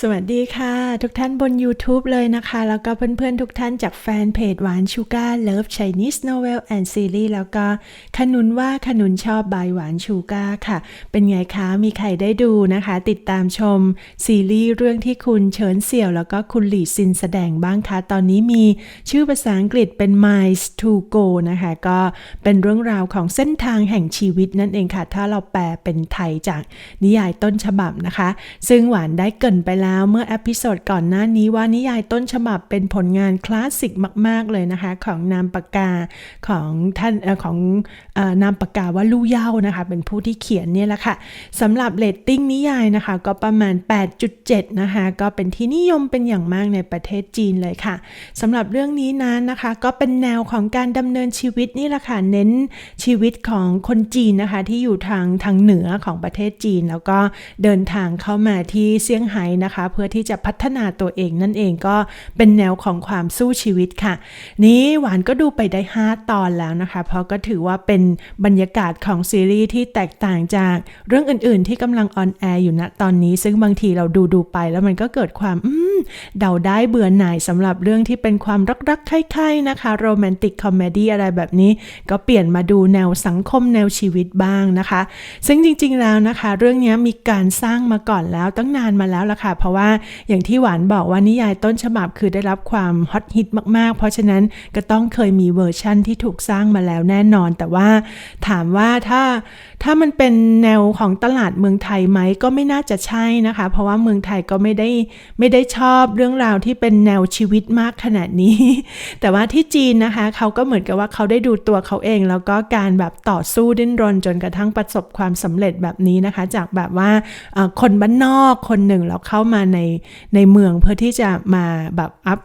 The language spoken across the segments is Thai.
สวัสดีค่ะ ทุกท่านบน YouTube เลยนะคะ แล้วก็เพื่อนๆ ทุกท่านจากแฟนเพจหวานชูการ์เลิฟ Chinese Novel and Series แล้วก็ขนุนว่าขนุนชอบบายหวานชูการ์ค่ะ เป็นไงคะมีใครได้ดูนะคะ ติดตามชมซีรีส์เรื่องที่คุณเฉินเสี่ยว แล้วก็คุณหลี่ซินแสดงบ้างคะ ตอนนี้มีชื่อภาษาอังกฤษเป็น Miles to Go นะคะ ก็เป็นเรื่องราวของเส้นทางแห่งชีวิตนั่นเองค่ะ ถ้าเราแปลเป็นไทยจากนิยายต้นฉบับนะคะ ซึ่งหวานได้เกินไปแล้วเมื่อเอพิโซดก่อนหน้านี้ว่านิยายต้นฉบับเป็นผลงานคลาสสิกมาก ๆ เลยนะคะ ของนามปากกาของท่านอของออนามปากกาว่าลู่เย่านะคะ เป็นผู้ที่เขียนเนี่ยแหละค่ะสำหรับเรตติ้งนิยายนะคะ ก็ประมาณ 8.7 นะคะ ก็เป็นที่นิยมเป็นอย่างมากในประเทศจีนเลยค่ะสำหรับเรื่องนี้นั้นนะคะ ก็เป็นแนวของการดำเนินชีวิตนี่แหละค่ะเน้นชีวิตของคนจีนนะคะที่อยู่ทางทางเหนือของประเทศจีน แล้วก็เดินทางเข้ามาที่เซี่ยงไฮ้นะคะเพื่อที่จะพัฒนาตัวเองนั่นเองก็เป็นแนวของความสู้ชีวิตค่ะ นี้หวานก็ดูไปได้ 5 ตอนแล้วนะคะ เพราะก็ถือว่าเป็นบรรยากาศของซีรีส์ที่แตกต่างจากเรื่องอื่นๆ ที่กำลังออนแอร์อยู่ณตอนนี้ ซึ่งบางทีเราดูดูไปแล้วมันก็เกิดความอืมเดาได้เบื่อหน่ายสำหรับเรื่องที่เป็นความรักๆใคร่ๆนะคะโรแมนติกคอมเมดี้อะไรแบบนี้ ก็เปลี่ยนมาดูแนวสังคมแนวชีวิตบ้างนะคะ ซึ่งจริงๆแล้วนะคะ เรื่องนี้มีการสร้างมาก่อนแล้วตั้งนานมาแล้วล่ะค่ะเพราะว่าอย่างที่หวานบอกว่านิยายต้นฉบับคือได้รับความฮอตฮิตมากๆ เพราะฉะนั้นก็ต้องเคยมีเวอร์ชั่นที่ถูกสร้างมาแล้วแน่นอน แต่ว่าถามว่าถ้าถ้ามันเป็นแนวของตลาดเมืองไทยไหมก็ไม่น่าจะใช่นะคะ เพราะว่าเมืองไทยก็ไม่ได้ไม่ได้ชอบเรื่องราวที่เป็นแนวชีวิตมากขนาดนี้ แต่ว่าที่จีนนะคะเขาก็เหมือนกับว่าเขาได้ดูตัวเขาเอง แล้วก็การแบบต่อสู้ดิ้นรนจนกระทั่งประสบความสำเร็จแบบนี้นะคะ จากแบบว่าคนบ้านนอกคนหนึ่งแล้วเข้ามาในในเมืองเพื่อที่จะมาแบบอัพ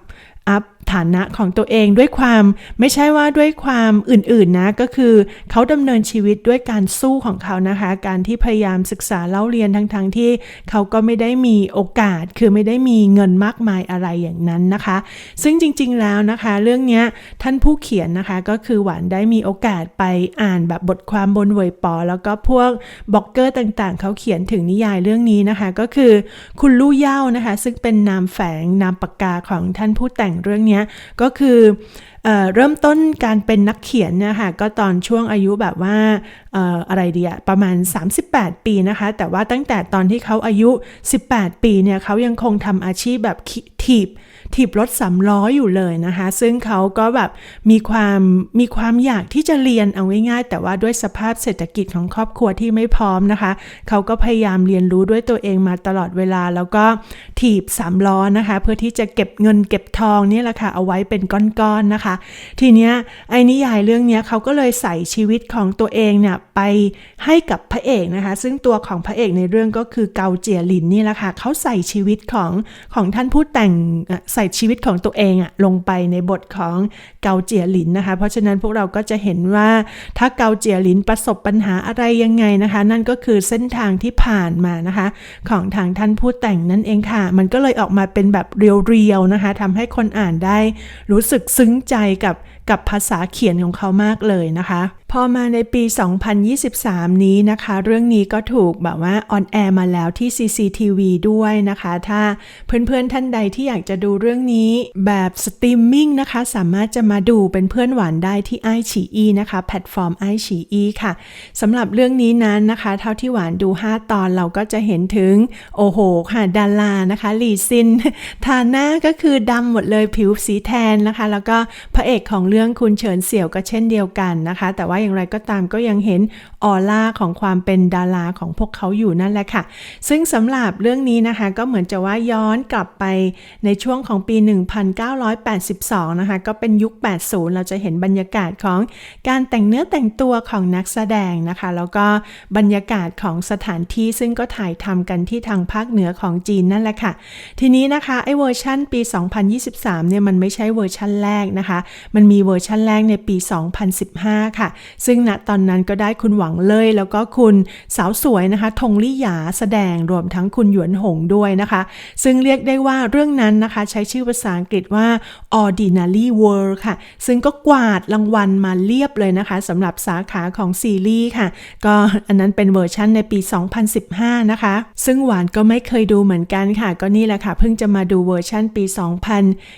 อัพฐานะของตัวเองด้วยความไม่ใช่ว่าด้วยความอื่นๆนะก็คือเขาดำเนินชีวิตด้วยการสู้ของเขานะคะ การที่พยายามศึกษาเล่าเรียนทั้งๆทที่เขาก็ไม่ได้มีโอกาส คือไม่ได้มีเงินมากมายอะไรอย่างนั้นนะคะ ซึ่งจริงๆแล้วนะคะ เรื่องนี้ท่านผู้เขียนนะคะก็คือหวานได้มีโอกาสไปอ่านแบบบทความบนเวยปอ แล้วก็พวกบล็อกเกอร์ต่างๆ เขาเขียนถึงนิยายเรื่องนี้นะคะ ก็คือคุณลู่เย่านะคะ ซึ่งเป็นนามแฝงนามปากกาของท่านผู้แต่งเรื่องเนี้ยก็คือเอเริ่มต้นการเป็นนักเขียนนะคะก็ตอนช่วงอายุแบบว่าออะไรเดียประมาณ 38 ปีนะคะ แต่ว่าตั้งแต่ตอนที่เขาอายุ 18 ปีเนี่ยเขายังคงทำอาชีพแบบถีบ ถีบรถสามล้ออยู่เลยนะคะ ซึ่งเขาก็แบบมีความมีความอยากที่จะเรียนเอาง่ายๆ แต่ว่าด้วยสภาพเศรษฐกิจของครอบครัวที่ไม่พร้อมนะคะ เขาก็พยายามเรียนรู้ด้วยตัวเองมาตลอดเวลา แล้วก็ถีบสามล้อนะคะ เพื่อที่จะเก็บเงินเก็บทองนี่แหละค่ะเอาไว้เป็นก้อนๆนะคะ ทีเนี้ยไอ้นิยายเรื่องเนี้ยเขาก็เลยใส่ชีวิตของตัวเองเนี่ยไปให้กับพระเอกนะคะ ซึ่งตัวของพระเอกในเรื่องก็คือเกาเจียหลินนี่แหละค่ะเขาใส่ชีวิตของของท่านผู้แต่งใส่ชีวิตของตัวเองอะลงไปในบทของเกาเจียหลินนะคะ เพราะฉะนั้นพวกเราก็จะเห็นว่าถ้าเกาเจียหลินประสบปัญหาอะไรยังไงนะคะ นั่นก็คือเส้นทางที่ผ่านมานะคะ ของทางท่านผู้แต่งนั่นเองค่ะ มันก็เลยออกมาเป็นแบบเรียวๆนะคะทำให้คนอ่านได้รู้สึกซึ้งใจกับ กับภาษาเขียนของเขามากเลยนะคะ พอมาในปี 2023 นี้นะคะ เรื่องนี้ก็ถูกแบบว่าออนแอร์มาแล้วที่ CCTV ด้วยนะคะ ถ้าเพื่อนๆท่านใดที่อยากจะดูเรื่องนี้แบบสตรีมมิ่งนะคะ สามารถจะมาดูเป็นเพื่อนหวานได้ที่ไอฉีอีนะคะ แพลตฟอร์มไอฉีอีค่ะสำหรับเรื่องนี้นั้นนะคะ เท่าที่หวานดู 5 ตอนเราก็จะเห็นถึง โอ้โหค่ะดารานะคะหลีซินทาหน้าก็คือดำหมดเลยผิวสีแทนนะคะ แล้วก็พระเอกของเรื่องคุณเฉินเสี่ยวก็เช่นเดียวกันนะคะ แต่ว่าอย่างไรก็ตามก็ยังเห็นออร่าของความเป็นดาราของพวกเขาอยู่นั่นแหละค่ะ ซึ่งสำหรับเรื่องนี้นะคะก็เหมือนจะว่าย้อนกลับไปในช่วงของปี 1982 นะคะ ก็เป็นยุค 80 เราจะเห็นบรรยากาศของการแต่งเนื้อแต่งตัวของนักแสดงนะคะ แล้วก็บรรยากาศของสถานที่ซึ่งก็ถ่ายทำกันที่ทางภาคเหนือของจีนนั่นแหละค่ะ ทีนี้นะคะไอ้เวอร์ชั่นปี 2023 เนี่ยมันไม่ใช่เวอร์ชั่นแรกนะคะ มันมีเวอร์ชันแรกในปี 2015 ค่ะ ซึ่งณตอนนั้นก็ได้คุณหวังเลย แล้วก็คุณสาวสวยนะคะ ทงลี่หยาแสดงรวมทั้งคุณหยวนหงด้วยนะคะ ซึ่งเรียกได้ว่าเรื่องนั้นนะคะ ใช้ชื่อภาษาอังกฤษว่า Ordinary World ค่ะ ซึ่งก็กวาดรางวัลมาเรียบเลยนะคะสำหรับสาขาของซีรีส์ค่ะ ก็อันนั้นเป็นเวอร์ชันในปี 2015 นะคะ ซึ่งหวานก็ไม่เคยดูเหมือนกันค่ะ ก็นี่แหละค่ะ เพิ่งจะมาดูเวอร์ชันปี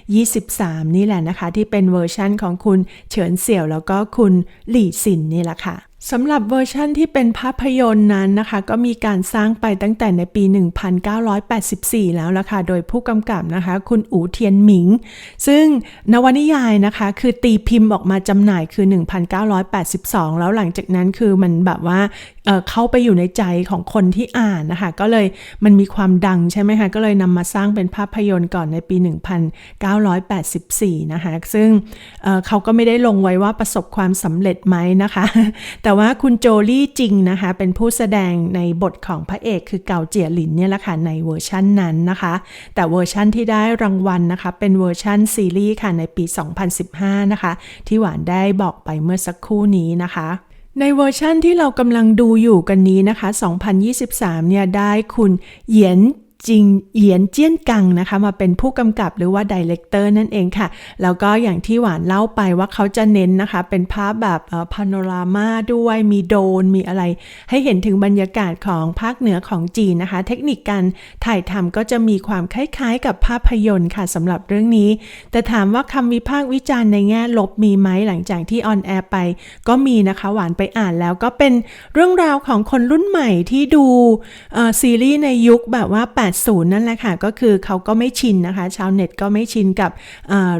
2023 นี่แหละนะคะ ที่เป็นเวอร์ชันของคุณเฉินเสี่ยวแล้วก็คุณหลี่สินนี่แหละค่ะ สำหรับเวอร์ชั่นที่เป็นภาพยนตร์นั้นนะคะ ก็มีการสร้างไปตั้งแต่ในปี 1984 แล้วละค่ะ โดยผู้กำกับนะคะ คุณอูเทียนหมิง ซึ่งนวนิยายนะคะ คือตีพิมพ์ออกมาจำหน่ายคือ 1982 แล้วหลังจากนั้นคือมันแบบว่าเเข้าไปอยู่ในใจของคนที่อ่านนะคะ ก็เลยมันมีความดังใช่ไหมคะก็เลยนำมาสร้างเป็นภาพยนตร์ก่อนในปี 1984 นะคะ ซึ่งเเขาก็ไม่ได้ลงไว้ว่าประสบความสำเร็จไหมนะคะแต่ว่าคุณโจลี่จริงนะคะ เป็นผู้แสดงในบทของพระเอกคือเกาเจียหลินเนี่ยแหละค่ะในเวอร์ชั่นนั้นนะคะ แต่เวอร์ชั่นที่ได้รางวัลนะคะ เป็นเวอร์ชั่นซีรีส์ค่ะในปี 2015 นะคะ ที่หวานได้บอกไปเมื่อสักครู่นี้นะคะในเวอร์ชั่นที่เรากำลังดูอยู่กันนี้นะคะ 2023 เนี่ยได้คุณเหยียน จิงเหยียนเจี้ยนกังนะคะ มาเป็นผู้กำกับหรือว่าดีเลกเตอร์นั่นเองค่ะ แล้วก็อย่างที่หวานเล่าไปว่าเขาจะเน้นนะคะ เป็นภาพแบบพาโนรามาด้วยมีโดนมีอะไร ให้เห็นถึงบรรยากาศของภาคเหนือของจีนนะคะ เทคนิคการถ่ายทำก็จะมีความคล้ายๆ กับภาพยนตร์ค่ะสำหรับเรื่องนี้ แต่ถามว่าคำวิพากษ์วิจารณ์ในแง่ลบมีไหมหลังจากที่ออนแอร์ไป ก็มีนะคะหวานไปอ่านแล้วก็เป็นเรื่องราวของคนรุ่นใหม่ที่ดูซีรีส์ในยุคแบบว่า80 นั่นแหละค่ะ ก็คือเขาก็ไม่ชินนะคะ ชาวเน็ตก็ไม่ชินกับ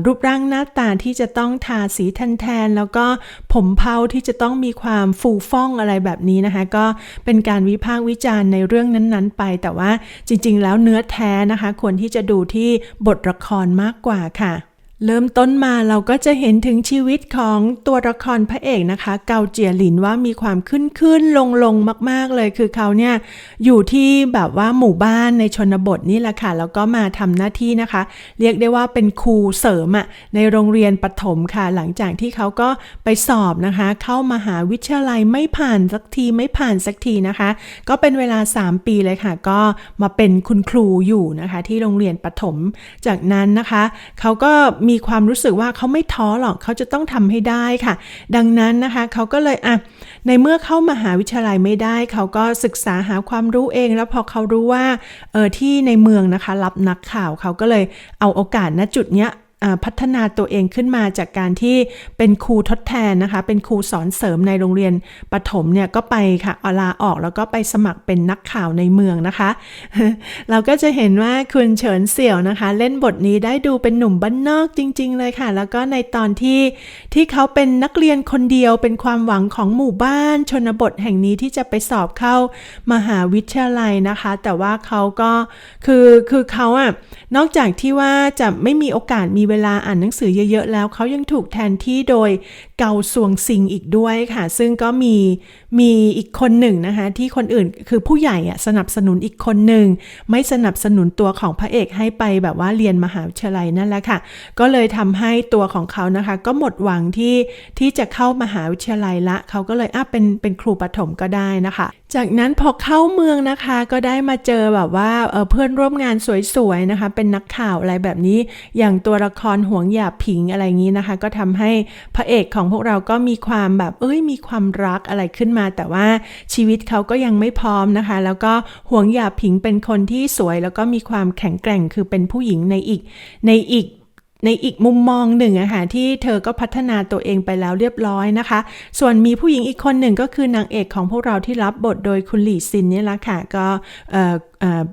รูปร่างหน้าตาที่จะต้องทาสีแทนๆแล้วก็ผมเผาที่จะต้องมีความฟูฟ่องอะไรแบบนี้นะคะ ก็เป็นการวิพากษ์วิจารณ์ในเรื่องนั้นๆ ไป แต่ว่าจริงๆ แล้วเนื้อแท้นะคะ ควรที่จะดูที่บทละครมากกว่าค่ะ เริ่มต้นมาเราก็จะเห็นถึงชีวิตของตัวละครพระเอกนะคะ เกาเจียหลินว่ามีความขึ้นขึ้นลงลงมาก ๆเลยคือเขาเนี่ยอยู่ที่แบบว่าหมู่บ้านในชนบทนี่แหละค่ะแล้วก็มาทำหน้าที่นะคะ เรียกได้ว่าเป็นครูเสริมอะในโรงเรียนปฐมค่ะ หลังจากที่เขาก็ไปสอบนะคะ เข้ามาหาวิทยาลัยไม่ผ่านสักทีไม่ผ่านสักทีนะคะ ก็เป็นเวลา 3 ปีเลยค่ะ ก็มาเป็นคุณครูอยู่นะคะ ที่โรงเรียนปฐมจากนั้นนะคะ เขาก็มีความรู้สึกว่าเขาไม่ท้อหรอกเขาจะต้องทำให้ได้ค่ะ ดังนั้นนะคะเขาก็เลยอะในเมื่อเข้ามาหาวิทยาลัยไม่ได้ เขาก็ศึกษาหาความรู้เอง แล้วพอเขารู้ว่าเออที่ในเมืองนะคะรับนักข่าวเขาก็เลยเอาโอกาสณจุดเนี้ย พัฒนาตัวเองขึ้นมาจากการที่เป็นครูทดแทนนะคะ เป็นครูสอนเสริมในโรงเรียนปฐมเนี่ยก็ไปค่ะอลาออกแล้วก็ไปสมัครเป็นนักข่าวในเมืองนะคะ เราก็จะเห็นว่าคุณเฉินเสี่ยวนะคะ เล่นบทนี้ได้ดูเป็นหนุ่มบ้านนอกจริง ๆ เลยค่ะ แล้วก็ในตอนที่ที่เขาเป็นนักเรียนคนเดียวเป็นความหวังของหมู่บ้านชนบทแห่งนี้ที่จะไปสอบเข้ามหาวิทยาลัยนะคะ แต่ว่าเขาก็คือคือเขาอะนอกจากที่ว่าจะไม่มีโอกาสมีเเวลาอ่านหนังสือเยอะๆแล้วเขายังถูกแทนที่โดยเกาสวงซิงอีกด้วยค่ะ ซึ่งก็มี มีอีกคนหนึ่งนะคะ ที่คนอื่นคือผู้ใหญ่อะสนับสนุนอีกคนหนึ่ง ไม่สนับสนุนตัวของพระเอกให้ไปแบบว่าเรียนมหาวิทยาลัยนั่นแหละค่ะ ก็เลยทำให้ตัวของเขานะคะ ก็หมดหวังที่ที่จะเข้ามหาวิทยาลัยละ เขาก็เลยอะเป็นเป็นครูปฐมก็ได้นะคะ จากนั้นพอเข้าเมืองนะคะก็ได้มาเจอแบบว่าเเพื่อนร่วมงานสวยๆนะคะ เป็นนักข่าวอะไรแบบนี้ อย่างตัวละครห่วงหยาผิงอะไรงนี้นะคะ ก็ทำให้พระเอกของพวกเราก็มีความแบบเอ้ยมีความรักอะไรขึ้นมาแต่ว่าชีวิตเขาก็ยังไม่พร้อมนะคะ แล้วก็ห่วงหยาผิงเป็นคนที่สวย แล้วก็มีความแข็งแกร่งคือเป็นผู้หญิงในอีกในอีกในอีกมุมมองหนึ่งอะค่ะที่เธอก็พัฒนาตัวเองไปแล้วเรียบร้อยนะคะ ส่วนมีผู้หญิงอีกคนหนึ่งก็คือนางเอกของพวกเราที่รับบทโดยคุณหลี่ซินนี่ละค่ะ ก็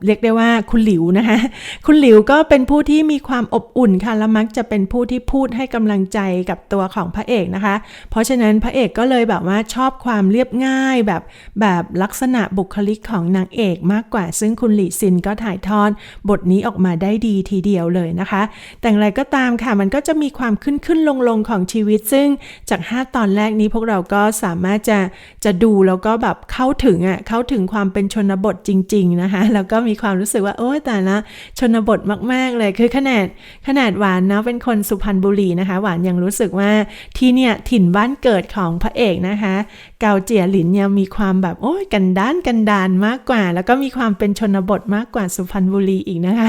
เรียกได้ว่าคุณหลิวนะคะ คุณหลิวก็เป็นผู้ที่มีความอบอุ่นค่ะ และมักจะเป็นผู้ที่พูดให้กำลังใจกับตัวของพระเอกนะคะ เพราะฉะนั้นพระเอกก็เลยแบบว่าชอบความเรียบง่ายแบบแบบลักษณะบุคลิกของนางเอกมากกว่า ซึ่งคุณหลีซินก็ถ่ายทอดบทนี้ออกมาได้ดีทีเดียวเลยนะคะ แต่อย่างไรก็ตามค่ะ มันก็จะมีความขึ้นขึ้นลงลงของชีวิต ซึ่งจาก 5 ตอนแรกนี้พวกเราก็สามารถจะจะดูแล้วก็แบบเข้าถึงอะเข้าถึงความเป็นชนบทจริง ๆนะคะแล้วก็มีความรู้สึกว่าโอ้ยแต่ละชนบทมาก ๆ เลยคือขนาดขนาดหวานนะเป็นคนสุพรรณบุรีนะคะ หวานยังรู้สึกว่าที่เนี่ยถิ่นบ้านเกิดของพระเอกนะคะ เกาเจียหลินยังมีความแบบโอ้ยกันด้านกันดานมากกว่า แล้วก็มีความเป็นชนบทมากกว่าสุพรรณบุรีอีกนะคะ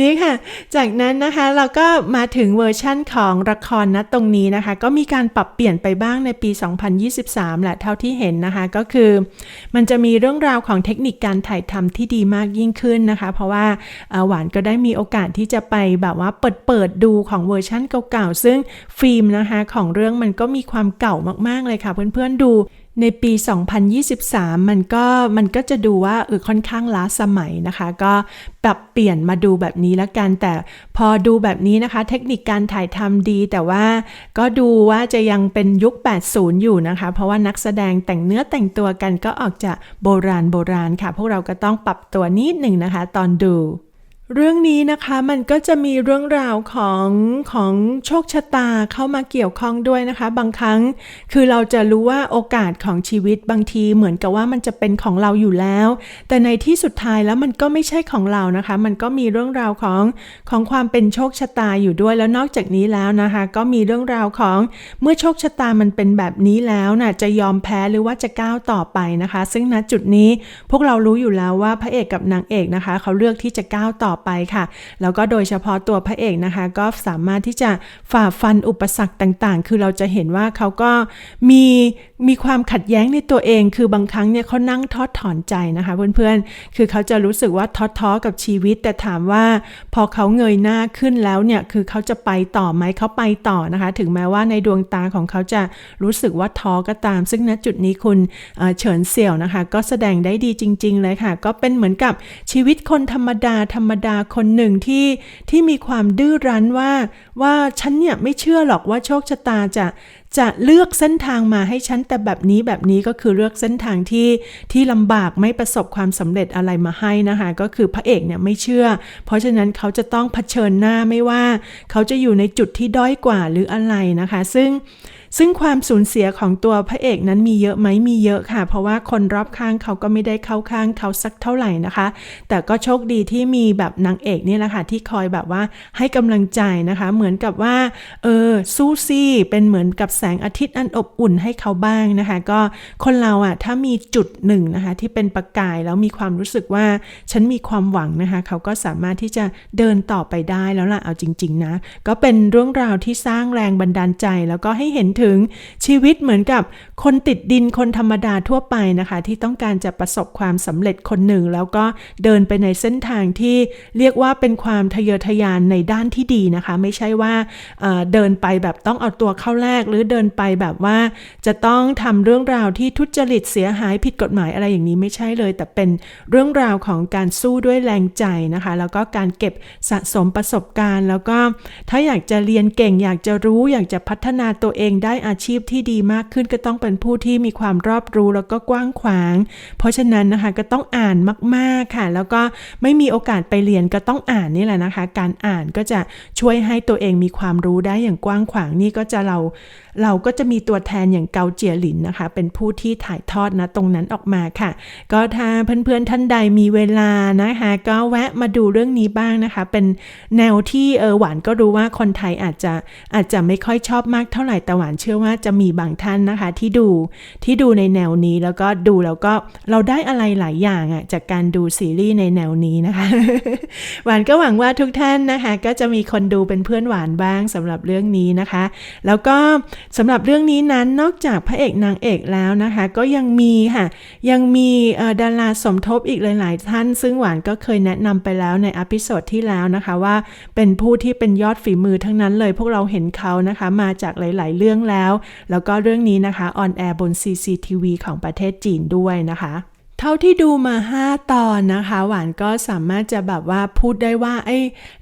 นี่ค่ะ จากนั้นนะคะเราก็มาถึงเวอร์ชั่นของละครนะตรงนี้นะคะ ก็มีการปรับเปลี่ยนไปบ้างในปี 2023 แหละเท่าที่เห็นนะคะ ก็คือมันจะมีเรื่องราวของเทคนิคการถ่ายทำที่ดีมากยิ่งขึ้นนะคะ เพราะว่าหวานก็ได้มีโอกาสที่จะไปแบบว่าเปิดเปิดดูของเวอร์ชั่นเก่าๆ ซึ่งฟิล์มนะคะของเรื่องมันก็มีความเก่ามากๆเลยค่ะ เพื่อนๆดู ในปี 2023 มันก็มันก็จะดูว่าเออค่อนข้างล้าสมัยนะคะ ก็ปรับเปลี่ยนมาดูแบบนี้แล้วกัน แต่พอดูแบบนี้นะคะ เทคนิคการถ่ายทำดี แต่ว่าก็ดูว่าจะยังเป็นยุค 80 อยู่นะคะ เพราะว่านักแสดงแต่งเนื้อแต่งตัวกันก็ออกจะโบราณโบราณค่ะ พวกเราก็ต้องปรับตัวนิดหนึ่งนะคะ ตอนดู เรื่องนี้นะคะมันก็จะมีเรื่องราวของของโชคชะตาเข้ามาเกี่ยวข้องด้วยนะคะ บางครั้งคือเราจะรู้ว่าโอกาสของชีวิตบางทีเหมือนกับว่ามันจะเป็นของเราอยู่แล้ว แต่ในที่สุดท้ายแล้วมันก็ไม่ใช่ของเรานะคะ มันก็มีเรื่องราวของของความเป็นโชคชะตาอยู่ด้วยแล้วนอกจากนี้แล้วนะคะ ก็มีเรื่องราวของเมื่อโชคชะตามันเป็นแบบนี้แล้วน่ะจะยอมแพ้หรือว่าจะก้าวต่อไปนะคะ ซึ่งณจุดนี้พวกเรารู้อยู่แล้วว่าพระเอกกับนางเอกนะคะ เขาเลือกที่จะก้าวต่อไปค่ะ แล้วก็โดยเฉพาะตัวพระเอกนะคะ ก็สามารถที่จะฝ่าฟันอุปสรรคต่างๆ คือเราจะเห็นว่าเขาก็มีมีความขัดแย้งในตัวเอง คือบางครั้งเนี่ยเขานั่งทอดถอนใจนะคะเพื่อนๆ คือเขาจะรู้สึกว่าท้อท้อๆกับชีวิต แต่ถามว่าพอเขาเงยหน้าขึ้นแล้วเนี่ย คือเขาจะไปต่อไหมเขาไปต่อนะคะ ถึงแม้ว่าในดวงตาของเขาจะรู้สึกว่าท้อก็ตาม ซึ่งณจุดนี้คุณเอ่อเฉินเสี่ยวนะคะ ก็แสดงได้ดีจริง ๆ เลยค่ะ ก็เป็นเหมือนกับชีวิตคนธรรมดาธรรมดาคนหนึ่งที่ที่มีความดื้อรั้นว่า ว่าฉันเนี่ยไม่เชื่อหรอกว่าโชคชะตาจะจะเลือกเส้นทางมาให้ฉันแต่แบบนี้แบบนี้ก็คือเลือกเส้นทางที่ที่ลำบากไม่ประสบความสำเร็จอะไรมาให้นะคะ ก็คือพระเอกเนี่ยไม่เชื่อ เพราะฉะนั้นเขาจะต้องเผชิญหน้าไม่ว่า เขาจะอยู่ในจุดที่ด้อยกว่าหรืออะไรนะคะ ซึ่ง ซึ่งความสูญเสียของตัวพระเอกนั้นมีเยอะไหมมีเยอะค่ะ เพราะว่าคนรอบข้างเขาก็ไม่ได้เข้าข้างเขาสักเท่าไหร่นะคะ แต่ก็โชคดีที่มีแบบนางเอกนี่แหละค่ะที่คอยแบบว่าให้กำลังใจนะคะ เหมือนกับว่าเออสู้ซี่เป็นเหมือนกับแสงอาทิตย์อันอบอุ่นให้เขาบ้างนะคะ ก็คนเราอะถ้ามีจุดหนึ่งนะคะ ที่เป็นประกายแล้วมีความรู้สึกว่าฉันมีความหวังนะคะ เขาก็สามารถที่จะเดินต่อไปได้แล้วล่ะเอาจริง ๆ นะ ก็เป็นเรื่องราวที่สร้างแรงบันดาลใจแล้วก็ให้เห็นถึงชีวิตเหมือนกับคนติดดินคนธรรมดาทั่วไปนะคะ ที่ต้องการจะประสบความสำเร็จคนหนึ่ง แล้วก็เดินไปในเส้นทางที่เรียกว่าเป็นความทะเยอทะยานในด้านที่ดีนะคะ ไม่ใช่ว่าเเดินไปแบบต้องเอาตัวเข้าแลกหรือเดินไปแบบว่าจะต้องทำเรื่องราวที่ทุจริตเสียหายผิดกฎหมายอะไรอย่างนี้ไม่ใช่เลย แต่เป็นเรื่องราวของการสู้ด้วยแรงใจนะคะ แล้วก็การเก็บสะสมประสบการณ์ แล้วก็ถ้าอยากจะเรียนเก่ง อยากจะรู้อยากจะพัฒนาตัวเองได้ไดอาชีพที่ดีมากขึ้นก็ต้องเป็นผู้ที่มีความรอบรู้แล้วก็กว้างขวาง เพราะฉะนั้นนะคะก็ต้องอ่านมากๆค่ะ แล้วก็ไม่มีโอกาสไปเรียนก็ต้องอ่านนี่แหละนะคะ การอ่านก็จะช่วยให้ตัวเองมีความรู้ได้อย่างกว้างขวางนี่ก็จะเรา เราก็จะมีตัวแทนอย่างเกาเจียหลินนะคะ เป็นผู้ที่ถ่ายทอดนะตรงนั้นออกมาค่ะ ก็ถ้าเพื่อนๆท่านใดมีเวลานะคะ ก็แวะมาดูเรื่องนี้บ้างนะคะ เป็นแนวที่เออหวานก็รู้ว่าคนไทยอาจจะอาจจะไม่ค่อยชอบมากเท่าไหร่แต่หวานเชื่อว่าจะมีบางท่านนะคะ ที่ดูที่ดูในแนวนี้แล้วก็ดูแล้วก็เราได้อะไรหลายอย่างอะจากการดูซีรีส์ในแนวนี้นะคะ หวานก็หวังว่าทุกท่านนะคะ ก็จะมีคนดูเป็นเพื่อนหวานบ้างสำหรับเรื่องนี้นะคะ แล้วก็สำหรับเรื่องนี้นั้นนอกจากพระเอกนางเอกแล้วนะคะ ก็ยังมีค่ะ ยังมีดาราสมทบอีกหลาย ๆ ท่าน ซึ่งหวานก็เคยแนะนำไปแล้วในอพิโซดที่แล้วนะคะว่าเป็นผู้ที่เป็นยอดฝีมือทั้งนั้นเลย พวกเราเห็นเขานะคะมาจากหลาย ๆ เรื่องแล้ว แล้วก็เรื่องนี้นะคะออนแอร์บน CCTV ของประเทศจีนด้วยนะคะ เท่าที่ดูมา 5 ตอนนะคะ หวานก็สามารถจะแบบว่าพูดได้ว่าไอ้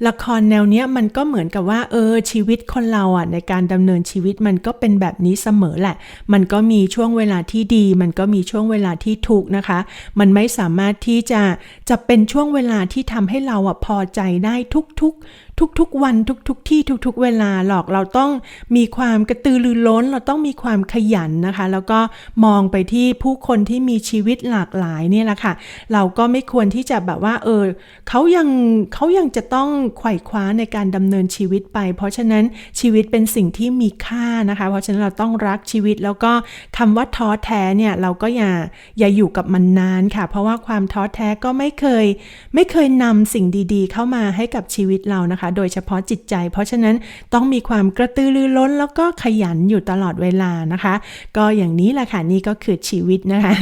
ละครแนวเนี้ยมันก็เหมือนกับว่าเออชีวิตคนเราอะในการดำเนินชีวิตมันก็เป็นแบบนี้เสมอแหละ มันก็มีช่วงเวลาที่ดี มันก็มีช่วงเวลาที่ทุกนะคะ มันไม่สามารถที่จะจะเป็นช่วงเวลาที่ทำให้เราอะพอใจได้ทุกๆ ทุกๆวันทุกๆที่ทุกๆ เวลาหรอกเราต้องมีความกระตือรือร้น เราต้องมีความขยันนะคะ แล้วก็มองไปที่ผู้คนที่มีชีวิตหลากหลายเนี่ยแหละค่ะ เราก็ไม่ควรที่จะแบบว่า เออเขายังเขายังจะต้องไขว่คว้าในการดำเนินชีวิตไป เพราะฉะนั้นชีวิตเป็นสิ่งที่มีค่านะคะ เพราะฉะนั้นเราต้องรักชีวิตแล้วก็คำว่าท้อแท้เนี่ยเราก็อย่าอย่าอยู่กับมันนานค่ะ เพราะว่าความท้อแท้ก็ไม่เคย ไม่เคยนำสิ่งดี ๆ เข้ามาให้กับชีวิตเรานะคะโดยเฉพาะจิตใจ เพราะฉะนั้นต้องมีความกระตือรือร้นแล้วก็ขยันอยู่ตลอดเวลานะคะ ก็อย่างนี้แหละค่ะนี่ก็คือชีวิตนะคะ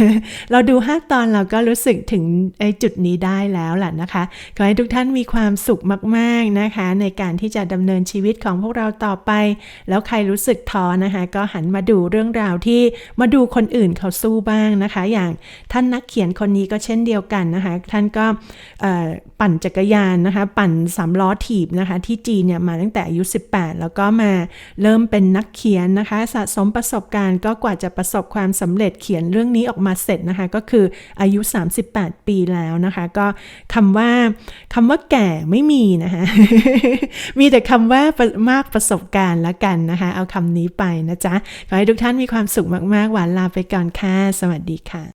เราดูห้าตอนเราก็รู้สึกถึงไอ้จุดนี้ได้แล้วแหละนะคะขอให้ทุกท่านมีความสุขมากๆนะคะ ในการที่จะดำเนินชีวิตของพวกเราต่อไป แล้วใครรู้สึกท้อนะคะ ก็หันมาดูเรื่องราวที่มาดูคนอื่นเขาสู้บ้างนะคะ อย่างท่านนักเขียนคนนี้ก็เช่นเดียวกันนะคะ ท่านก็ปั่นจักรยานนะคะ ปั่นสามล้อถีบนะคะที่จีนเนี่ยมาตั้งแต่อายุ 18 แล้วก็มาเริ่มเป็นนักเขียนนะคะสะสมประสบการณ์ก็กว่าจะประสบความสำเร็จเขียนเรื่องนี้ออกมาเสร็จนะคะก็คืออายุ 38 ปีแล้วนะคะก็คำว่าคำว่าแก่ไม่มีนะคะมีแต่คำว่ามากประสบการณ์ละกันนะคะเอาคำนี้ไปนะจ๊ะขอให้ทุกท่านมีความสุขมากๆหวานลาไปก่อนค่ะสวัสดีค่ะ